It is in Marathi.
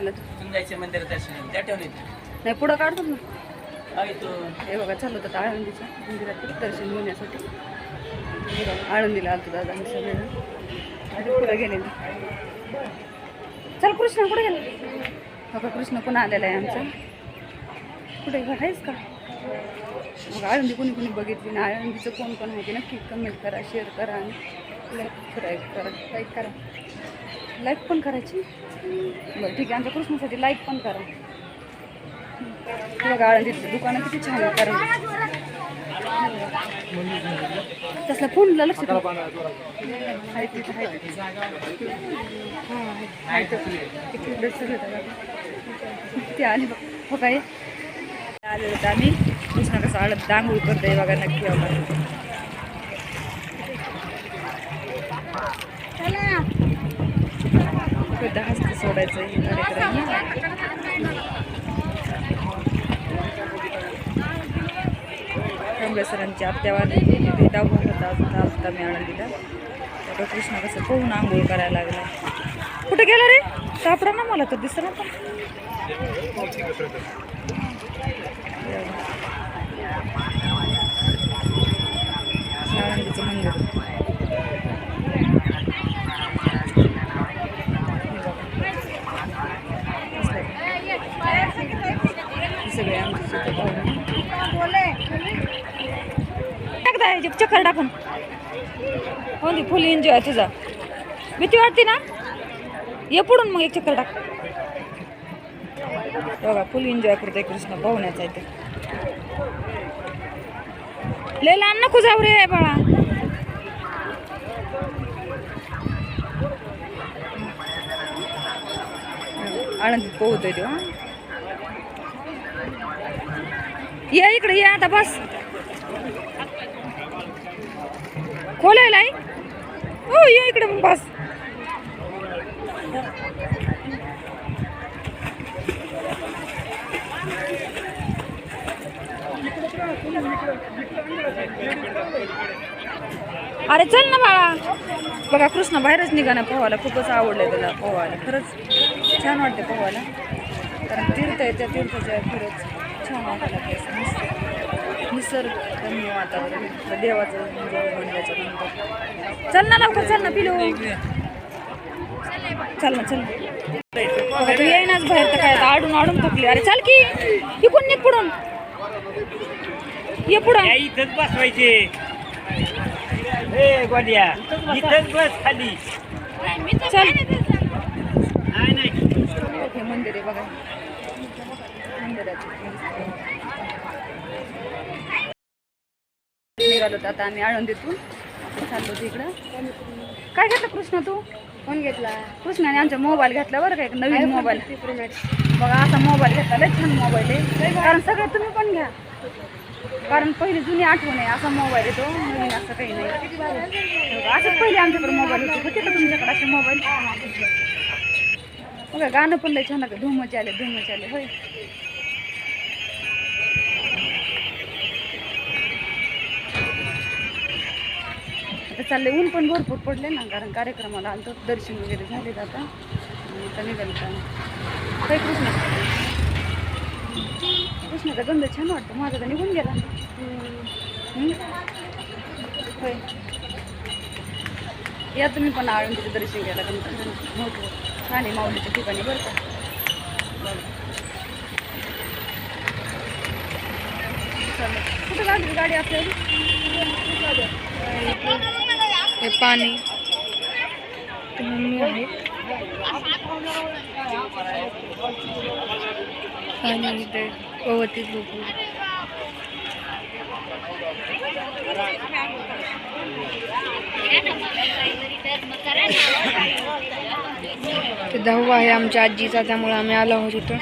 मंदिरात दर्शन त्या नाही पुढं काढतो ना. हे बघा चालू होतं आळंदीच्या मंदिरात दर्शन घेण्यासाठी. बघा, आळंदीला आलतो दादा आम्ही सगळेजण. आणि पुढे गेलेले चल कृष्ण कुठे गेला. बघा कृष्ण पुन्हा आलेला आहे आमचा. कुठे घर आहेस का? मग आळंदी कोणी कोणी बघितली ना? आळंदीचं कोण कोण आहे ते नक्की कमेंट करा शेअर करा आणि लाईक करा करा लाईक करा. लाईक पण करायची. बरं ठीक आहे. आमच्या कृष्णासाठी लाईक पण करा. बघा आळंदीचं दुकानं किती छान कारण. तसला फोनला लक्ष ते आले बघ. हो काय? आले होते आम्ही. कृष्णा कसं आळत दांगूळ करतोय बघा नक्की आम्हाला. शुद्ध हस्ती सोडायचं हे कार्यक्रम सरांची आत्यावाली गेलेली होता अजून आता मी आनंदीला कृष्ण कसं पोहून आंघोळ करायला लागला. कुठे गेला रे? सापडा ना मला तर दिसला पण आनंदीचं मंदिर हे सगळे आमचे तिथे पाहुणे. पाहिजे चक्कर टाकून. हो ती फुल एन्जॉय आहे तुझा? भीती वाटते ना? ये पुढून मग एक चक्कर टाक. बघा फुल एन्जॉय करतोय कृष्ण पाहुण्याचा इथे. लय लहान नको जाऊ रे बाळा. आनंदीत पोहतोय तो हा. ये इकडे ये आता बस. खोलायला हो ये इकडे मग बस. अरे चल ना बाळा. बघा कृष्ण बाहेरच निघा ना पोहायला. खूपच आवडलं त्याला पोहायला. खरंच छान वाटते पोहायला. कारण तीर्थ आहे त्या तीर्थाच्या खरंच छान वाटायला मस्त निसर्गरम्य वातावरण देवाचं म्हणजे नंतर चल ना लवकर चल ना पिलो. चल ना चल तू येईनाच बाहेर तर काय आडून आडून थकली. अरे चल की इकून निघ पुढून. ये पुढं. इथंच बसवायचे. ए गोड्या इथंच बस. खाली. चल. नाही नाही. मंदिर आहे बघा. मंदिराचं निघालो होतो आता आम्ही आळंदीतून चाललो तिकडं काय घेतलं कृष्ण तू? फोन घेतला? कृष्णाने आमचा मोबाईल घेतला बरं का एक नवीन मोबाईल बघा असा मोबाईल घेतला लय छान मोबाईल आहे. कारण सगळं तुम्ही पण घ्या. कारण पहिली जुनी आठवण आहे असा मोबाईल आहे तो. नवीन असं काही नाही. असंच पहिले आमच्याकडे मोबाईल होते. होते का तुमच्याकडे असे मोबाईल बघा गाणं पण लय छान धुमचे आले धुमचे आले. होय. चालले ऊन पण भरपूर पडले ना कारण कार्यक्रमाला आलतो दर्शन वगैरे झाले आता. आता निघाल का? होय कृष्ण? कृष्णाचा गंध छान वाटतो माझा तर निघून गेला. होय. या तुम्ही पण आळंदीचं दर्शन घ्यायला गंध मोठं छान आहे माऊलीच्या ठिकाणी बरं का? चालेल. कुठं लागली गाडी आपल्याला? हे पाणी मम्मी आहे. आणि इथे गवती लोक ते दहावा आहे आमच्या आजीचा त्यामुळे आम्ही आलो आहोत इथं.